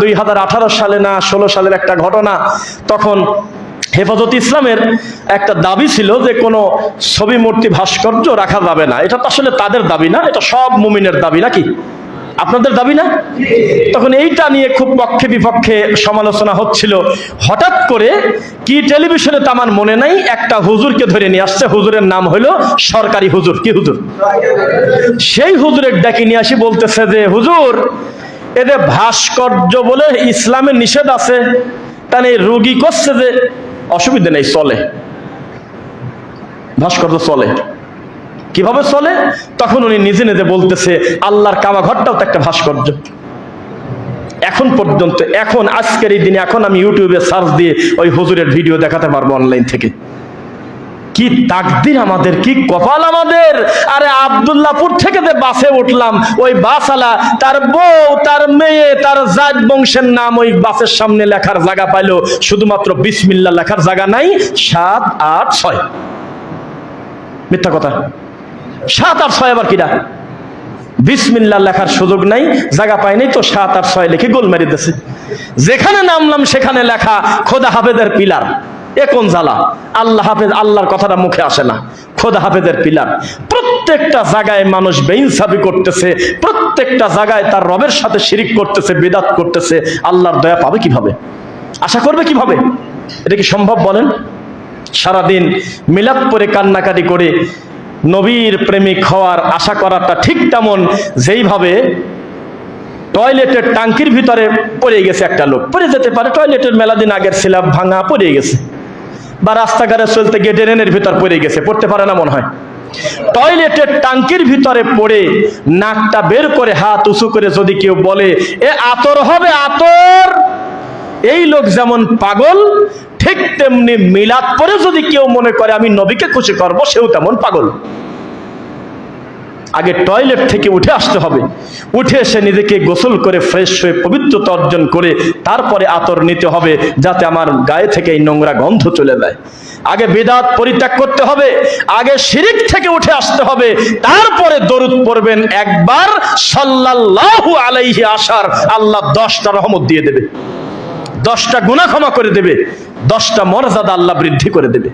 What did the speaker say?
দুই হাজার আঠারো সালে না ষোলো সালের একটা ঘটনা, তখন হেফাজত ইসলামের একটা দাবি ছিল যে কোনো ছবি মূর্তি ভাস্কর্য রাখা যাবে না। এটা তো আসলে তাদের দাবি না, এটা সব মুমিনের দাবি নাকি? আপনাদের দাবি না? তখন এইটা নিয়ে খুব পক্ষে বিপক্ষে সমালোচনা হচ্ছিল। হঠাৎ করে কি টেলিভিশনে তো আমার মনে নাই, একটা হুজুরকে ধরে নিয়ে আসছে, হুজুরের নাম হলো সরকারি হুজুর। কি হুজুর? সেই হুজুরের ডাকি নিয়ে আসি বলতেছে যে, হুজুর এদের ভাস্কর্য বলে ইসলামের নিষেধ আছে। তাহলে এই রোগী করছে যে অসুবিধা নেই, চলে। ভাস্কর্য চলে। কীভাবে চলে? তখন উনি নিজে নিজে বলতেছে, আল্লাহর কাবা ঘরটাও তো একটা ভাস্কর্য। এখন পর্যন্ত, এখন আজকের এই দিনে, এখন আমি ইউটিউবে সার্চ দিয়ে ওই হুজুরের ভিডিও দেখাতে পারব অনলাইন থেকে। কি তাকদির আমাদের, কি কপাল আমাদের? আরে আবদুল্লাপুর থেকে যে বাসে উঠলাম, ওই বাসওয়ালা তার বউ, তার মেয়ে, তার জাত বংশের নাম ওই বাসের সামনে লেখার জায়গা পাইলো। শুধুমাত্র বিসমিল্লা লেখার জায়গা নাই, সাত, আট, ছয়। মিথ্যা কথা। সাত আর ছয় আবার কিরা বিসমিল্লা লেখার সুযোগ নাই, জায়গা পায়নি তো সাত আর ছয় লিখে গোল মেরে দিতেছে যেখানে নামলাম সেখানে লেখা, খোদা হাফেদের পিলার। এ কোন জ্বালা? আল্লাহ হাফেজ, আল্লাহর কথাটা মুখে আসে না। খোদা হাফেজের পিলার। প্রত্যেকটা জায়গায় মানুষ বেইনসাফি করতেছে, প্রত্যেকটা জায়গায় তার রবের সাথে শিরিক করতেছে, বেদাত করতেছে। আল্লাহর দয়া পাবে কীভাবে? আশা করবে কীভাবে? এটা কি সম্ভব বলেন? সারাদিন মিলাদ পরে কান্নাকাটি করে নবীর প্রেমিক হওয়ার আশা করাটা ঠিক তেমন যেইভাবে টয়লেটের টাঙ্কির ভিতরে পড়ে গেছে একটা লোক। পড়ে যেতে পারে, টয়লেটের মেলা দিন আগের স্ল্যাব ভাঙা পড়ে গেছে। বা রাস্তাঘাটে চলতে গিয়ে ড্রেনের ভিতর পড়ে গেছে, পড়তে পারে না মনে হয়। টয়লেটের টাঙ্কির ভিতরে পড়ে নাকটা বের করে হাত উঁচু করে যদি কেউ বলে, এ আতর হবে আতর। এই লোক যেমন পাগল, ঠিক তেমনি মিলাদ পরে যদি কেউ মনে করে, আমি নবীকে খুশি করব সেও তেমন পাগল। আগে টয়লেট থেকে উঠে আসতে হবে। উঠে এসে নিজেকে গোসল করে ফ্রেশ হয়ে পবিত্রতা অর্জন করে তারপরে আতর নিতে হবে যাতে আমার গায়ে থেকে এই নোংরা গন্ধ চলে যায়। আগে বেদাত পরিত্যাগ করতে হবে, আগে শিরিক থেকে উঠে আসতে হবে, তারপরে দরুদ পড়বেন একবার, সাল্লাল্লাহু আলাইহি আসার আল্লাহ দশটা রহমত দিয়ে দেবে। দশটা গুণা ক্ষমা করে দেবে, দশটা মর্যাদা আল্লাহ বৃদ্ধি করে দেবে।